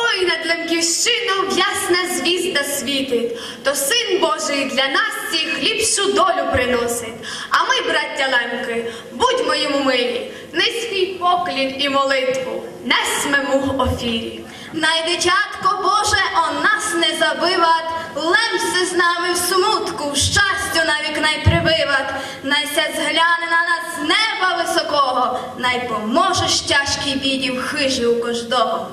Ой, над Лемківщину ясна звізда світить, то син Божий для нас всіх ліпшу долю приносить. А ми, браття Лемки, будьмо йому милі, низький поклін і молитву, несмему в офірі. Найдичатко Боже, он нас не забиват, лемси з нами в смутку, щастю навік най прибиват, найся згляне на нас неба високого, най поможеш тяжкий бідів хижі у кождого.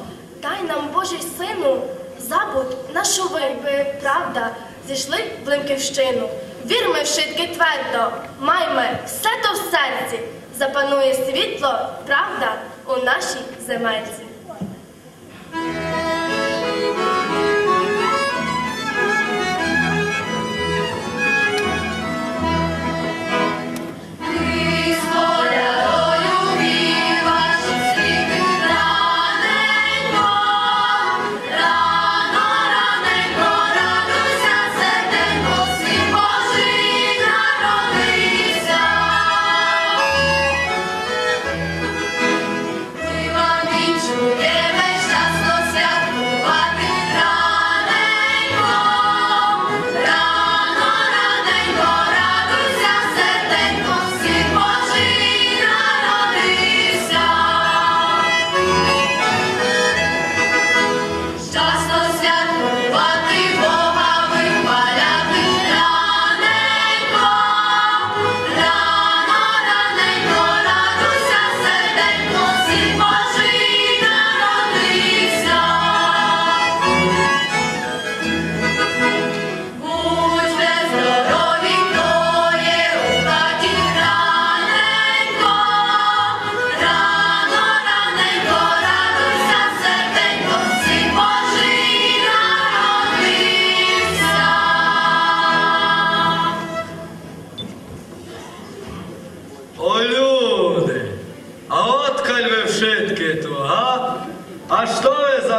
Дай нам, Божий сину, забудь нашу вирби, правда, зійшли в Блинківщину. Вірми в шитки твердо, майме все то в серці, запанує світло, правда у нашій земельці.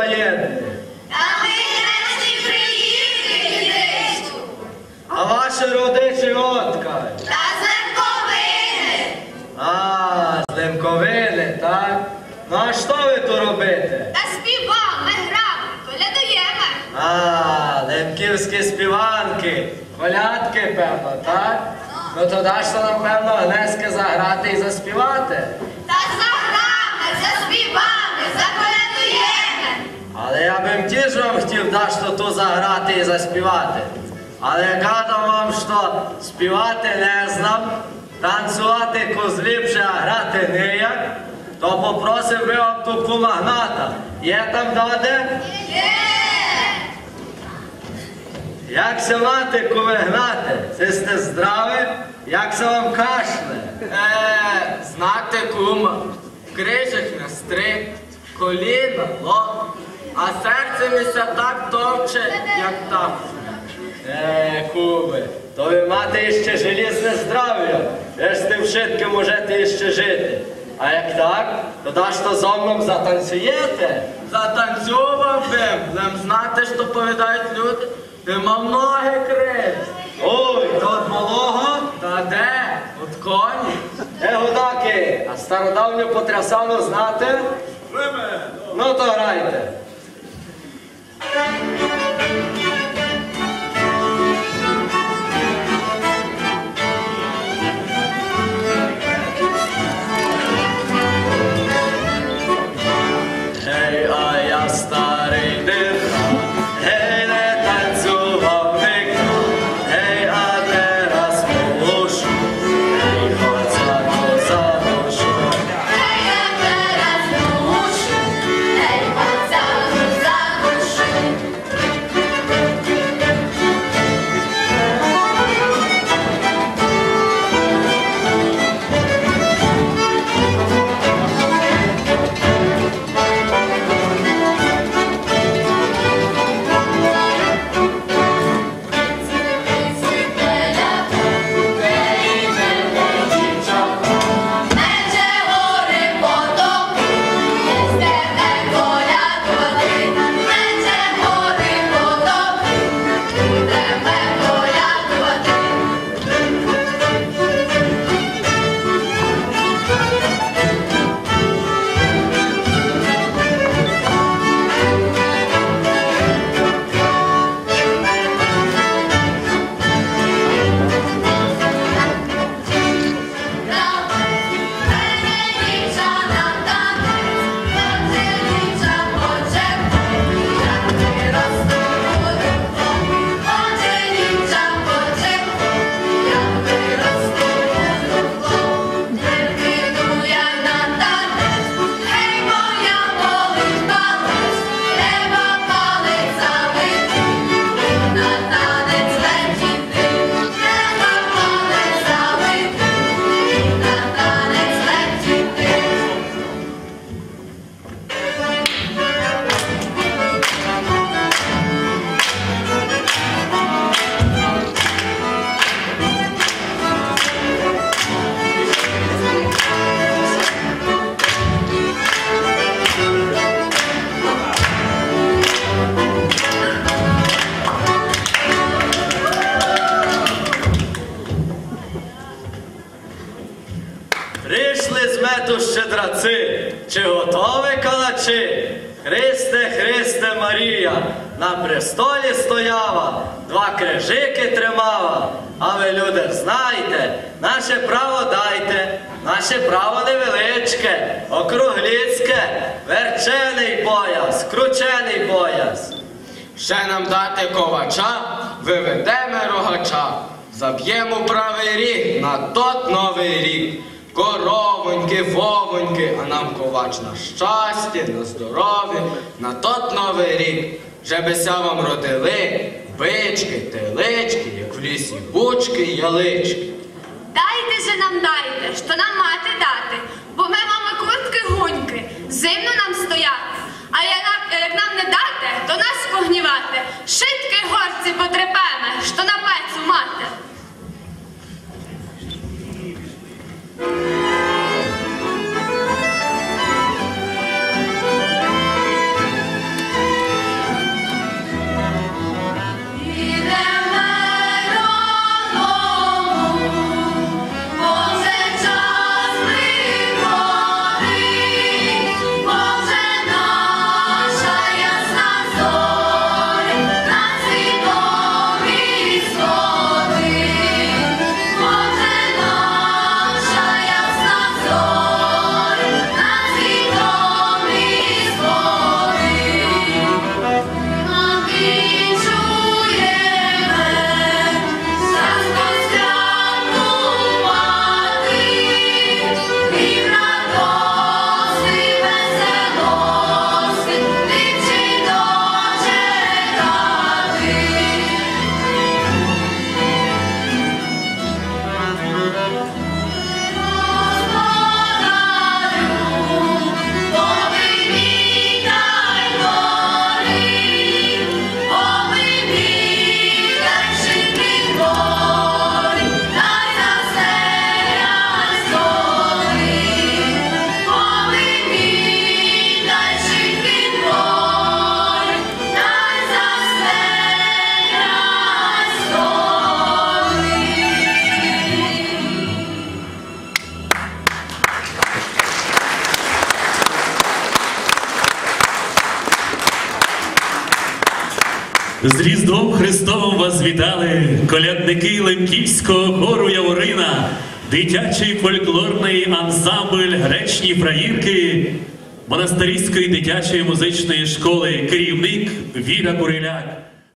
Ви? А ми нарешті приїхали А ваші родичі откаль? та зерковини. А, з Лемковини, так? Ну а що ви тут робите? Та співав, ми грав, колядуємо. А, лемківські співанки, колядки, певно, так? Ну то даш то, напевно, Гнески заграти і заспівати. Бим тіж вам хотів даш то ту заграти і заспівати. Але казав вам, що співати не знам, танцювати козліпше, а грати ніяк, то попросив би вам ту кумагната. Є там доде? Є. Як се мати кумигнати? Це сте здраві? Як се вам кашле? Е, знати кума, в крижах на стрик, коліна, лоб, а серце міся так товче, як там. Е, куми, то ви мати іще желізне здрав'я. Ви ж з тим шитком можете іще жити. А як так, то даш то зо мною затанцюєте? Затанцював би, лем знати, що повідають люди, ти мав ноги криж. Ой, то от малого? Та де? От коні? Е, гудаки, а стародавню потрясану знати? Ну то грайте. Thank you. Глядачі, Христе, Христе Марія, на престолі стояла, два крижики тримала. А ви, люди, знайте, наше право дайте, наше право невеличке, округліцьке, верчений пояс, кручений пояс. Ще нам дати ковача, виведемо рогача, заб'ємо правий ріг на тот новий рік. Коровоньки, вовоньки, а нам ковач на щастя, на здоров'я, на тот новий рік. Жебеся вам родили бички, телички, як в лісі бучки, ялички. Дайте же нам дайте, що нам мати дати, бо ми мами куртки гуньки, зимно нам стояти. А як нам не дати, то нас погнівати, шитки горці потрепеме, що на пецю мати. З Різдвом Христовим вас вітали колядники Лемківського хору Яворина, дитячий фольклорний ансамбль Гречні фраїрки монастирської дитячої музичної школи, керівник Віра Куриляк.